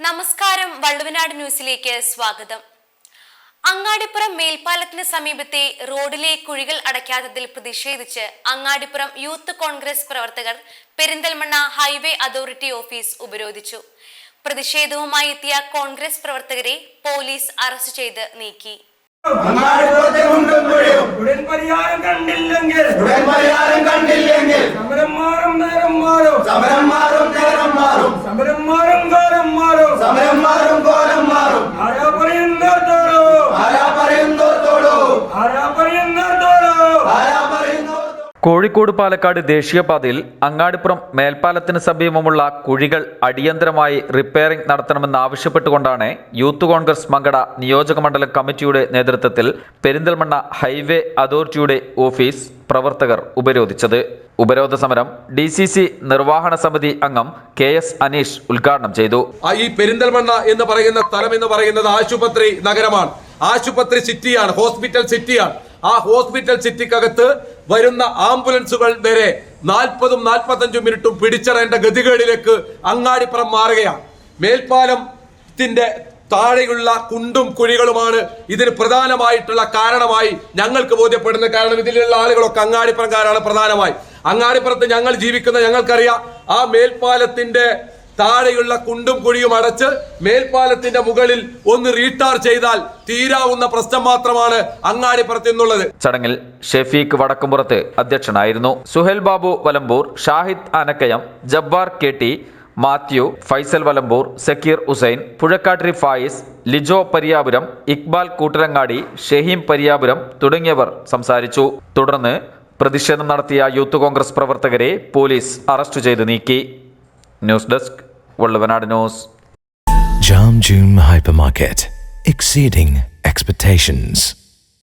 നമസ്കാരം വള്ളുവനാട് ന്യൂസിലേക്ക് സ്വാഗതം. അങ്ങാടിപ്പുറം മേൽപ്പാലത്തിന് സമീപത്തെ റോഡിലെ കുഴികൾ അടയ്ക്കാത്തതിൽ പ്രതിഷേധിച്ച് അങ്ങാടിപ്പുറം യൂത്ത് കോൺഗ്രസ് പ്രവർത്തകർ പെരിന്തൽമണ്ണ ഹൈവേ അതോറിറ്റി ഓഫീസ് ഉപരോധിച്ചു. പ്രതിഷേധവുമായി എത്തിയ കോൺഗ്രസ് പ്രവർത്തകരെ പോലീസ് അറസ്റ്റ് ചെയ്ത് നീക്കി. ഉടൻ പരിഹാരം കണ്ടില്ലെങ്കിൽ ഉടൻ പരിഹാരം കോഴിക്കോട് പാലക്കാട് ദേശീയപാതയിൽ അങ്ങാടിപ്പുറം മേൽപ്പാലത്തിന് സമീപമുള്ള കുഴികൾ അടിയന്തരമായി റിപ്പയറിംഗ് നടത്തണമെന്ന് ആവശ്യപ്പെട്ടുകൊണ്ടാണ് യൂത്ത് കോൺഗ്രസ് മങ്കട നിയോജക മണ്ഡലം കമ്മിറ്റിയുടെ നേതൃത്വത്തിൽ പെരിന്തൽമണ്ണ ഹൈവേ അതോറിറ്റിയുടെ ഓഫീസ് പ്രവർത്തകർ ഉപരോധിച്ചത്. ഉപരോധ സമരം ഡി സി സി നിർവഹണ സമിതി അംഗം കെ എസ് അനീഷ് ഉദ്ഘാടനം ചെയ്തു. ഈ പെരിന്തൽമണ്ണ എന്ന് പറയുന്ന സ്ഥലം എന്ന് പറയുന്നത് ആശുപത്രി നഗരമാണ്. ആശുപത്രി സിറ്റിയാണ് ഹോസ്പിറ്റൽ സിറ്റിയാണ്. ആ ഹോസ്പിറ്റൽ സിറ്റിക്കകത്ത് വരുന്ന ആംബുലൻസുകൾ വരെ നാൽപ്പതും നാൽപ്പത്തഞ്ചും മിനിറ്റും പിടിച്ചറേണ്ട ഗതികേടിലേക്ക് അങ്ങാടിപ്പുറം മാറുകയാണ്. മേൽപ്പാലത്തിന്റെ താഴെയുള്ള കുണ്ടും കുഴികളുമാണ് ഇതിന് പ്രധാനമായിട്ടുള്ള കാരണമായി ഞങ്ങൾക്ക് ബോധ്യപ്പെടുന്നത്. കാരണം ഇതിലുള്ള ആളുകളൊക്കെ അങ്ങാടിപ്പുറംകാരാണ് പ്രധാനമായി. അങ്ങാടിപ്പുറത്ത് ഞങ്ങൾ ജീവിക്കുന്ന ഞങ്ങൾക്കറിയാം ആ മേൽപ്പാലത്തിന്റെ താഴെയുള്ള കുണ്ടും കുഴിയും അടച്ച് മേൽപ്പാലത്തിന്റെ മുകളിൽ ഒന്ന് റീടാർ ചെയ്താൽ തീരാവുന്ന പ്രശ്നം മാത്രമാണ് അങ്ങാടിപ്പുറത്ത് നിന്നുള്ളത്. ചടങ്ങിൽ ഷെഫീഖ് വടക്കുംപുറത്ത് അധ്യക്ഷനായിരുന്നു. സുഹേൽ ബാബു വലമ്പൂർ ഷാഹിദ് ആനക്കയം ജബ്ബാർ കെ ടി മാത്യു ഫൈസൽ വലമ്പൂർ സക്കീർ ഹുസൈൻ പുഴക്കാട്ടിരി ഫായിസ് ലിജോ പരിയാപുരം ഇക്ബാൽ കൂട്ടരങ്ങാടി ഷഹീം പരിയാപുരം തുടങ്ങിയവർ സംസാരിച്ചു. തുടർന്ന് പ്രതിഷേധം നടത്തിയ യൂത്ത് കോൺഗ്രസ് പ്രവർത്തകരെ പോലീസ് അറസ്റ്റ് ചെയ്ത് നീക്കി. News desk Valluvanad news Jam June Hypermarket, exceeding expectations.